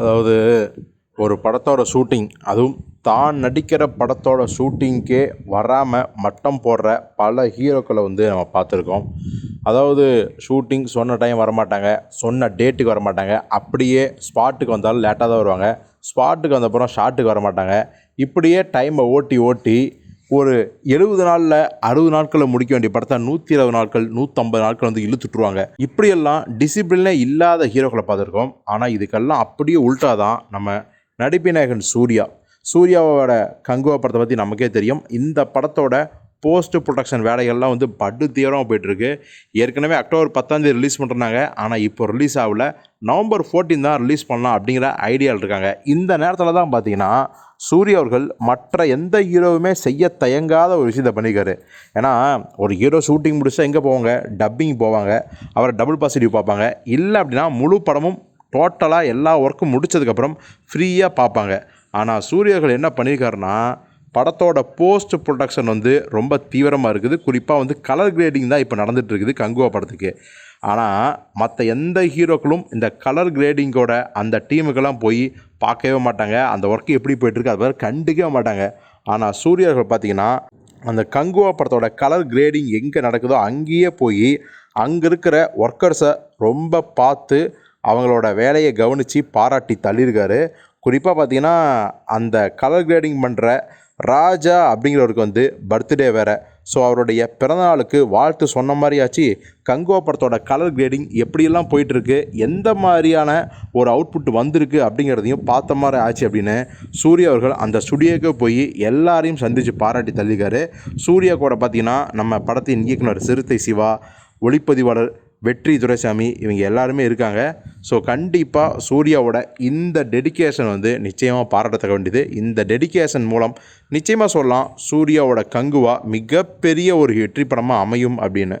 அதாவது ஒரு படத்தோட ஷூட்டிங் அதுவும் தான் நடிக்கிற படத்தோட ஷூட்டிங்க்கே வராமல் மட்டம் போடுற பல ஹீரோக்களை வந்து நம்ம பார்த்துருக்கோம். அதாவது ஷூட்டிங் சொன்ன டைம் வரமாட்டாங்க சொன்ன டேட்டுக்கு வரமாட்டாங்க. அப்படியே ஸ்பாட்டுக்கு வந்தாலும் லேட்டாக தான் வருவாங்க. ஸ்பாட்டுக்கு வந்தப்புறம் ஷாட்டுக்கு வரமாட்டாங்க. இப்படியே டைமை ஓட்டி ஓட்டி ஒரு எழுபது நாளில் அறுபது நாட்களில் முடிக்க வேண்டிய படத்தை நூற்றி இருபது நாட்கள் நூற்றம்பது நாட்கள் வந்து இழுத்துட்ருவாங்க இப்படியெல்லாம் டிசிப்ளினே இல்லாத ஹீரோக்களை பார்த்துருக்கோம். ஆனால் இதுக்கெல்லாம் அப்படியே உள்டா தான் நம்ம நடிப்பிநாயகன் சூர்யா. சூர்யாவோட கங்குவா படத்தை பற்றி நமக்கே தெரியும். இந்த படத்தோட போஸ்ட் ப்ரொடக்ஷன் வேலைகள்லாம் வந்து படு தீவிரமாக போயிட்டுருக்கு. ஏற்கனவே அக்டோபர் பத்தாந்தேதி ரிலீஸ் பண்ணுறாங்க ஆனால் இப்போ ரிலீஸ் ஆகல. நவம்பர் 14 தான் ரிலீஸ் பண்ணலாம் அப்படிங்கிற ஐடியாவில் இருக்காங்க. இந்த நேரத்தில் தான் பார்த்தீங்கன்னா சூரிய அவர்கள் மற்ற எந்த ஹீரோவுமே செய்ய தயங்காத ஒரு விஷயத்தை பண்ணியிருக்காரு ஏன்னா ஒரு ஹீரோ ஷூட்டிங் முடிச்சா எங்கே போவாங்க? டப்பிங் போவாங்க. அவரை டபுள் பாசிட்டிவ் பார்ப்பாங்க. இல்லை அப்படின்னா முழு படமும் டோட்டலாக எல்லா ஒர்க்கும் முடித்ததுக்கப்புறம் ஃப்ரீயாக பார்ப்பாங்க. ஆனால் சூரியர்கள் என்ன பண்ணியிருக்காருன்னா படத்தோட போஸ்ட் ப்ரொடக்ஷன் வந்து ரொம்ப தீவிரமாக இருக்குது. குறிப்பாக வந்து கலர் கிரேடிங் தான் இப்போ நடந்துகிட்ருக்குது இருக்குது கங்குவா படத்துக்கு. ஆனால் மற்ற எந்த ஹீரோக்களும் இந்த கலர் கிரேடிங்கோட அந்த டீமுக்கெல்லாம் போய் பார்க்கவே மாட்டாங்க. அந்த ஒர்க்கு எப்படி போயிட்டுருக்கு அது மாதிரி கண்டுக்கவே மாட்டாங்க. ஆனால் சூரியர்கள் பார்த்திங்கன்னா அந்த கங்குவா படத்தோட கலர் கிரேடிங் எங்கே நடக்குதோ அங்கேயே போய் அங்கே இருக்கிற ஒர்க்கர்ஸை ரொம்ப பார்த்து அவங்களோட வேலையை கவனித்து பாராட்டி தள்ளியிருக்காரு. குறிப்பாக பார்த்தீங்கன்னா அந்த கலர் கிரேடிங் பண்ணுற ராஜா அப்படிங்கிறவருக்கு வந்து பர்த்டே வேறு. ஸோ அவருடைய பிறந்தநாளுக்கு வாழ்த்து சொன்ன மாதிரியாச்சு. கங்கோ படத்தோட கலர் கிரேடிங் எப்படியெல்லாம் போயிட்டுருக்கு? எந்த மாதிரியான ஒரு அவுட்புட் வந்திருக்கு அப்படிங்கிறதையும் பார்த்த மாதிரி ஆச்சு அப்படின்னு சூர்யா அவர்கள் அந்த ஸ்டுடியோக்கு போய் எல்லாரையும் சந்தித்து பாராட்டி தள்ளிக்காரு சூர்யா கூட பார்த்திங்கன்னா நம்ம படத்தின் இயக்குனர் சிறுத்தை சிவா ஒளிப்பதிவாளர் வெற்றி துரைசாமி இவங்க எல்லாருமே இருக்காங்க. ஸோ கண்டிப்பாக சூர்யாவோட இந்த டெடிகேஷன் வந்து நிச்சயமாக பாராட்டத்தக்க வேண்டியது. இந்த டெடிகேஷன் மூலம் நிச்சயமாக சொல்லலாம் சூர்யாவோட கங்குவா மிகப்பெரிய ஒரு வெற்றி படமாக அமையும் அப்படின்னு.